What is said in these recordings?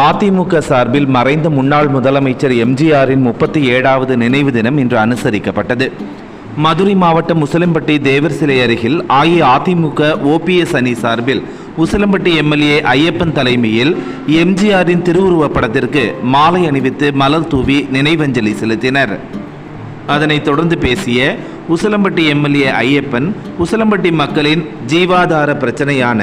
அதிமுக சார்பில் மறைந்த முன்னாள் முதலமைச்சர் எம்ஜிஆரின் முப்பத்தி ஏழாவது நினைவு தினம் இன்று அனுசரிக்கப்பட்டது. மதுரை மாவட்டம் உசிலம்பட்டி தேவர் சிலை அருகில் அஇஅதிமுக ஓபிஎஸ் அணி சார்பில் உசிலம்பட்டி எம்எல்ஏ ஐயப்பன் தலைமையில் எம்ஜிஆரின் திருவுருவப் படத்திற்கு மாலை அணிவித்து மலர் தூவி நினைவஞ்சலி செலுத்தினர். அதனைத் தொடர்ந்து பேசிய உசலம்பட்டி எம்எல்ஏ ஐயப்பன் உசலம்பட்டி மக்களின் ஜீவாதார பிரச்சனையான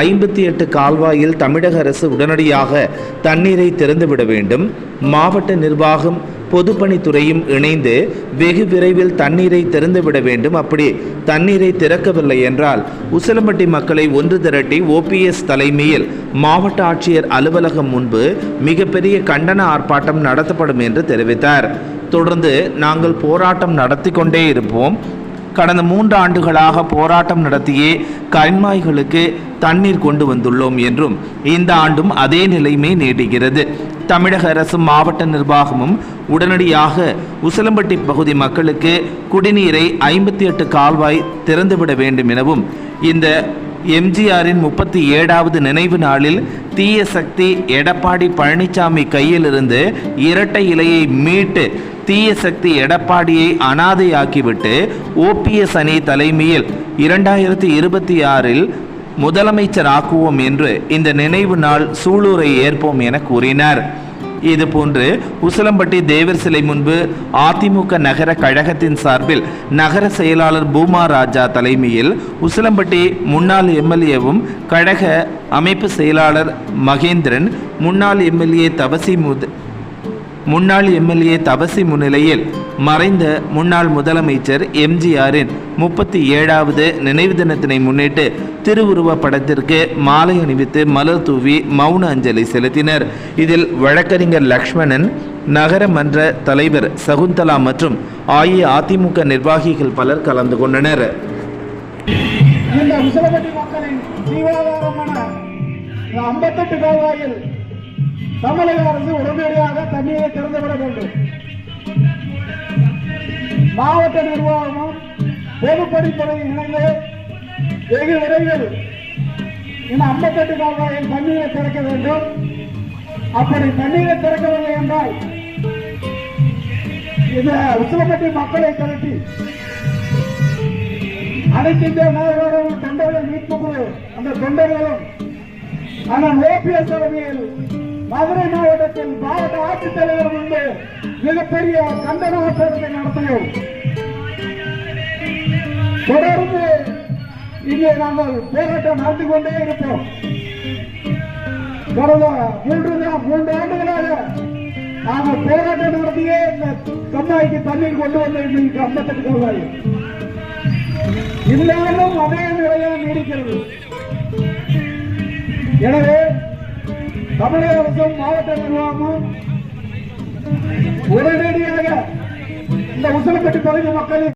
ஐம்பத்தி எட்டு கால்வாயில் தமிழக அரசு உடனடியாக தண்ணீரை திறந்துவிட வேண்டும். மாவட்ட நிர்வாகம் பொதுப்பணித்துறையும் இணைந்து வெகு விரைவில் தண்ணீரை திறந்துவிட வேண்டும். அப்படி தண்ணீரை திறக்கவில்லை என்றால் உசிலம்பட்டி மக்களை ஒன்று திரட்டி ஓபிஎஸ் தலைமையில் மாவட்ட ஆட்சியர் அலுவலகம் முன்பு மிகப்பெரிய கண்டன ஆர்ப்பாட்டம் நடத்தப்படும் என்று தெரிவித்தார். தொடர்ந்து நாங்கள் போராட்டம் நடத்தி கொண்டே இருப்போம். கடந்த மூன்று ஆண்டுகளாக போராட்டம் நடத்தியே கண்மாய்களுக்கு தண்ணீர் கொண்டு வந்துள்ளோம் என்றும் இந்த ஆண்டும் அதே நிலைமை நீடிக்கிறது. தமிழக அரசும் மாவட்ட நிர்வாகமும் உடனடியாக உசிலம்பட்டி பகுதி மக்களுக்கு குடிநீரை ஐம்பத்தி எட்டு கால்வாய் திறந்துவிட வேண்டும் எனவும் இந்த எம்ஜிஆரின் முப்பத்தி ஏழாவது நினைவு நாளில் தீய சக்தி எடப்பாடி பழனிசாமி கையிலிருந்து இரட்டை இலையை மீட்டு தீய சக்தி எடப்பாடியை அனாதையாக்கிவிட்டு ஓபிஎஸ் அணி தலைமையில் இரண்டாயிரத்தி இருபத்தி ஆறில் முதலமைச்சர் ஆக்குவோம் என்று இந்த நினைவு நாள் சூளுரை ஏற்போம் என கூறினார். இதுபோன்று உசிலம்பட்டி தேவர் சிலை முன்பு அதிமுக நகர கழகத்தின் சார்பில் நகர செயலாளர் பூமா ராஜா தலைமையில் உசிலம்பட்டி முன்னாள் எம்எல்ஏவும் கழக அமைப்பு செயலாளர் மகேந்திரன் முன்னாள் எம்எல்ஏ தவசி முத் முன்னாள் எம்எல்ஏ தபசி முன்னிலையில் மறைந்த முன்னாள் முதலமைச்சர் எம்ஜிஆரின் முப்பத்தி ஏழாவது நினைவு தினத்தினை முன்னிட்டு திருவுருவப் படத்திற்கு மாலை அணிவித்து மலர் தூவி மௌன அஞ்சலி செலுத்தினர். இதில் வழக்கறிஞர் லக்ஷ்மணன் நகர மன்ற தலைவர் சகுந்தலா மற்றும் அஇஅதிமுக நிர்வாகிகள் பலர் கலந்து கொண்டனர். ஐம்பத்தெட்டு கால்வாயில் தமிழக அரசு உடனடியாக தண்ணீரை திறந்துவிட வேண்டும். மாவட்ட நிர்வாகமும் பொதுப்பணித்துறையும் இணைந்து வெகு விரைவில் இந்த ஐம்பத்தெட்டு கால்வாயில் தண்ணீரை திறக்க வேண்டும். அப்படி தண்ணீரை திறக்கவில்லை என்றால் இந்த உசிலம்பட்டி மக்களை திரட்டி அனைத்து நாயகரும் தொண்டர்கள் மீட்பு அந்த தொண்டர்களும் ஆனால் ஓபிஎஸ் தலைமையில் மதுரை மாவட்டத்தில் மாவட்ட ஆட்சித்தலைவர் முன்பு மிகப்பெரிய கண்டன பேரத்தை நடத்தினோம். தொடர்ந்து இங்கே நாங்கள் போராட்டம் நடத்தி கொண்டே இருப்போம். கடந்த மூன்று மூன்று ஆண்டுகளாக நாங்கள் போராட்டம் நடத்தியே இந்த கண்ணாய்க்கு தண்ணீர் கொண்டு வந்த இன்னைக்கு ஐம்பத்தெட்டு கல்வாய் இருந்தாலும் அதே நிலையம் நீடிக்கிறது. எனவே தமிழக அரசும் மாவட்ட நிர்வாகமும் உடனடியாக இந்த உசிலப்பட்டி பகுதி மக்களின்